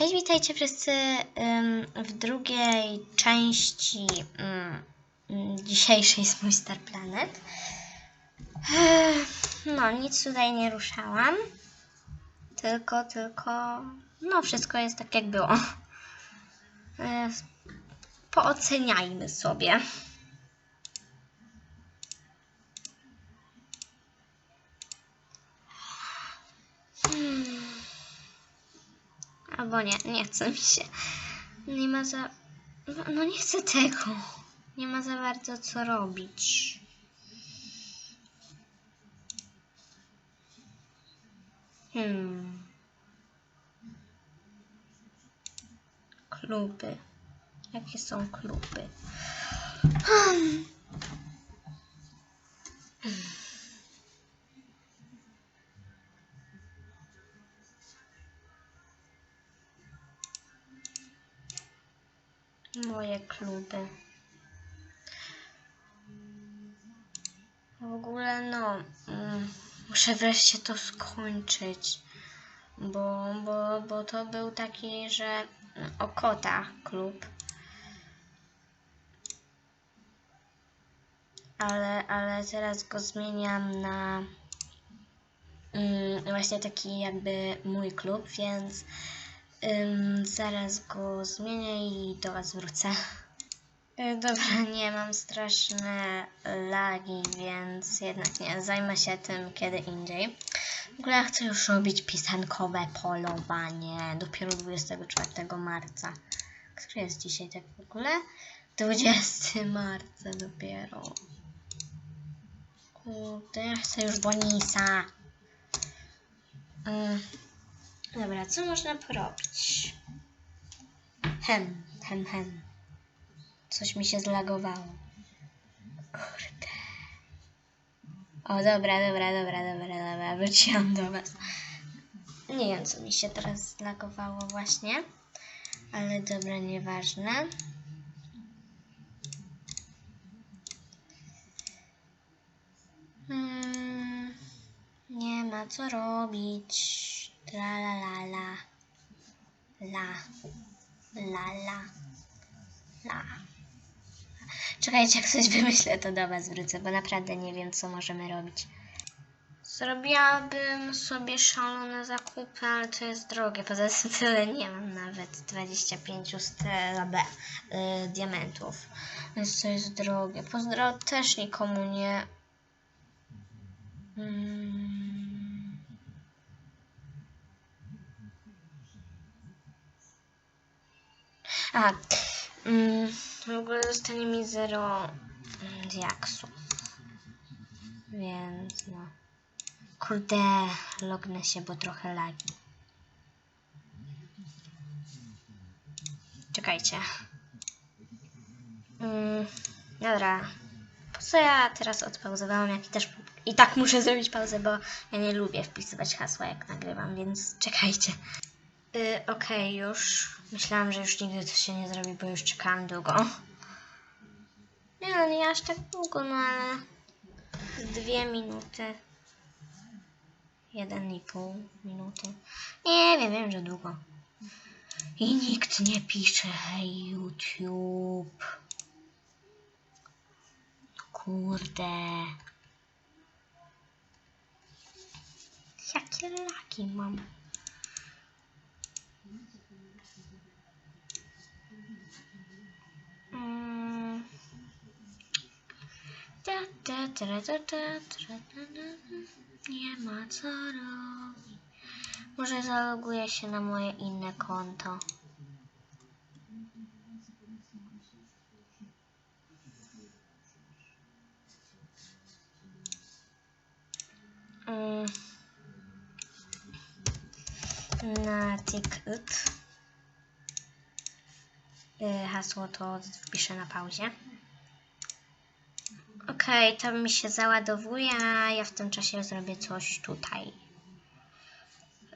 Cześć, witajcie wszyscy w drugiej części ym, ym, dzisiejszej z mój Star Planet. No, nic tutaj nie ruszałam. Tylko, tylko, no wszystko jest tak jak było. Pooceniajmy sobie. Hmm. Albo nie, nie chce mi się. Nie ma za. No, no nie chcę tego. Nie ma za bardzo co robić. Hmm. Kluby. Jakie są kluby? Hmm. Moje kluby. W ogóle no, mm, muszę wreszcie to skończyć, bo, bo, bo to był taki, że mm, o kota klub. Ale, ale teraz go zmieniam na mm, właśnie taki jakby mój klub, więc Ym, zaraz go zmienię i do Was wrócę. Y, Dobra, nie, mam straszne lagi, więc jednak nie, zajmę się tym kiedy indziej. W ogóle ja chcę już robić pisankowe polowanie, dopiero 24 marca. Który jest dzisiaj tak w ogóle? 20 marca dopiero. Kurde, ja chcę już bonisa. Ym. Dobra, co można porobić? Hem, hem, hem. Coś mi się zlagowało. Kurde. O, dobra, dobra, dobra, dobra, dobra. Wróciłam do Was. Nie wiem, co mi się teraz zlagowało właśnie. Ale dobra, nieważne. Hmm, nie ma co robić. La la la la. La. La la. La. Czekajcie, jak coś wymyślę, to do Was wrócę, bo naprawdę nie wiem, co możemy robić. Zrobiłabym sobie szalone zakupy, ale to jest drogie. Poza tym tyle nie mam nawet 25 z TB y, diamentów. Więc to jest drogie. Pozdro też nikomu nie. Mm. A, mm, w ogóle zostanie mi zero mm, diaksu. Więc no. Kurde, lognę się, bo trochę lagi. Czekajcie. Mm, dobra. Po co ja teraz odpauzowałam, jak i też i tak muszę zrobić pauzę, bo ja nie lubię wpisywać hasła, jak nagrywam, więc czekajcie. Y, Okej, już. Myślałam, że już nigdy to się nie zrobi, bo już czekałam długo. Nie, no nie aż tak długo, no ale dwie minuty. Jeden i pół minuty. Nie wiem, wiem, że długo. I nikt nie pisze, hej YouTube. Kurde. Jakie laki mam? ta, ta, ta, ta, ta, Nie ma co robić. Może zaloguję się na moje inne konto. Mm. Na TikTok y, hasło to wpiszę na pauzie. Okej, to mi się załadowuje, a ja w tym czasie zrobię coś tutaj.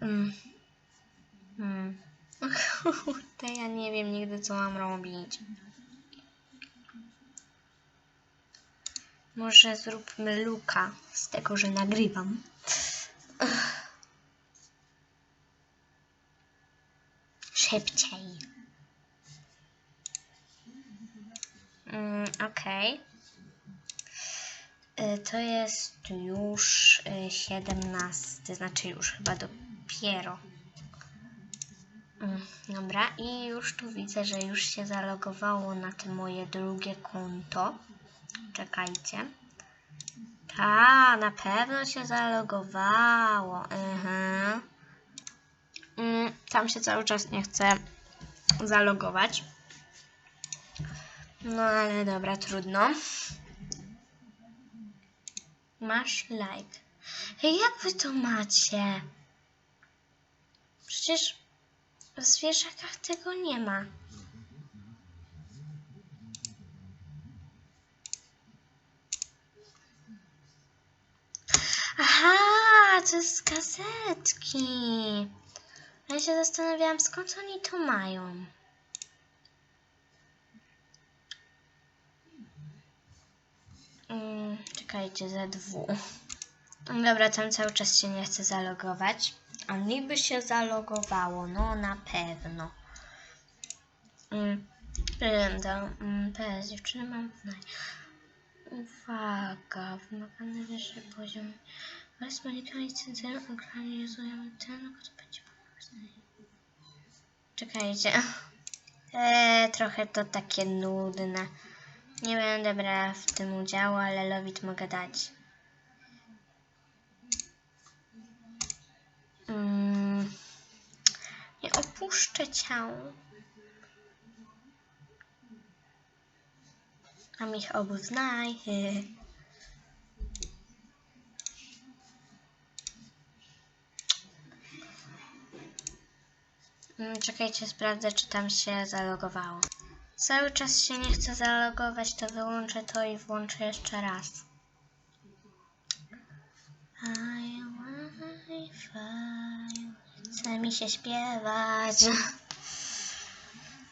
Mm. Mm. Ja nie wiem nigdy co mam robić. Może zróbmy luka z tego, że nagrywam. szybciej. Mm, Okej. Y, To jest już y, 17, znaczy już chyba dopiero. Mm, Dobra, i już tu widzę, że już się zalogowało na to moje drugie konto. Czekajcie. Ta, na pewno się zalogowało. Mhm. Tam się cały czas nie chce zalogować. No ale dobra, trudno. Masz like. Jak wy to macie? Przecież w zwierzakach tego nie ma. Aha, to jest z gazetki. Ja się zastanawiałam, skąd oni to mają. Mm, czekajcie, za dwu. Dobra, tam cały czas się nie chce zalogować. A niby się zalogowało, no na pewno. Mm, to, mm, PS, dziewczyny mam. Uwaga, wymagany wyższy poziom. Bez ponikania licencją organizujemy ten, kto będzie pomagać. Czekajcie. Eee, trochę to takie nudne. Nie będę brała w tym udziału, ale Lowit mogę dać. Mm, nie opuszczę ciał. Mam ich obu znaj. Mm, Czekajcie, sprawdzę, czy tam się zalogowało. Cały czas się nie chce zalogować, to wyłączę to i włączę jeszcze raz. Chce mi się śpiewać.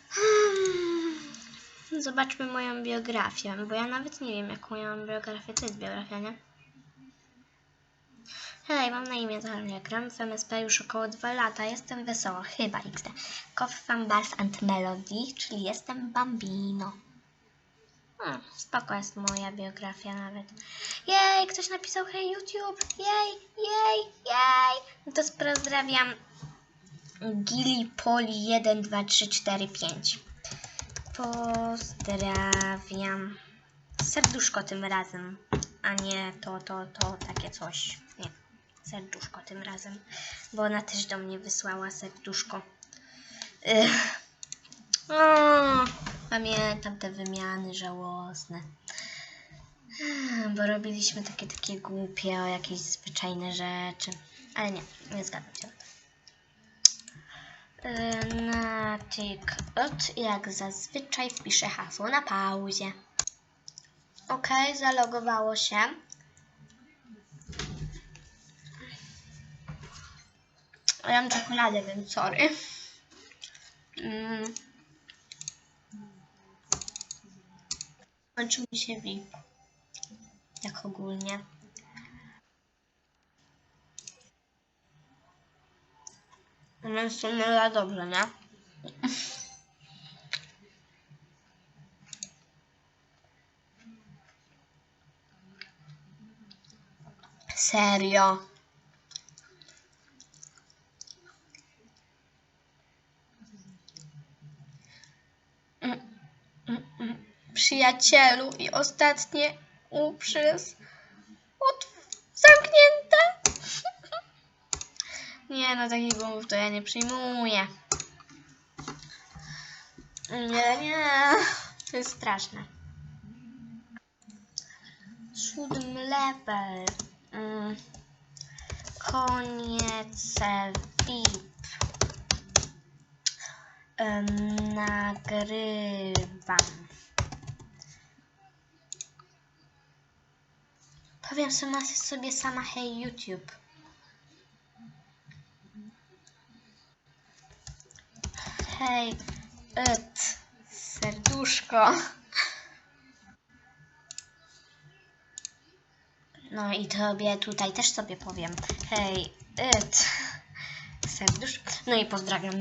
Hmm. Zobaczmy moją biografię, bo ja nawet nie wiem, jaką ja mam biografię. To jest biografia, nie? Hej, mam na imię Talia. Gram w MSP już około 2 lata. Jestem wesoła, chyba XD. Coffee Bars and Melody, czyli jestem Bambino. Hmm, spoko jest moja biografia nawet. Jej, ktoś napisał hej YouTube. Jej, jej, jej. No to pozdrawiam Gili Poli 1, 2, 3, 4, 5. Pozdrawiam. Serduszko tym razem, a nie to, to, to, takie coś. Nie, serduszko tym razem, bo ona też do mnie wysłała serduszko. O, pamiętam te wymiany żałosne. Bo robiliśmy takie, takie głupie o jakieś zwyczajne rzeczy. Ale nie, nie zgadzam się na to. Na TikTok, jak zazwyczaj wpiszę hasło na pauzie. Ok, zalogowało się. A ja mam czekoladę, więc sorry. Mm. Kończy mi się VIP. Jak ogólnie. No w sumie za dobrze, nie? Serio. Przyjacielu i ostatnie uprzez od zamknięte. Nie no, takich głowów to ja nie przyjmuję. Nie, nie. To jest straszne. Siódmy level. Mm. Koniec VIP. Nagrywam. Powiem sobie sama hej YouTube. Hej, et, serduszko. No i tobie tutaj też sobie powiem. Hej, et, serduszko. No i pozdrawiam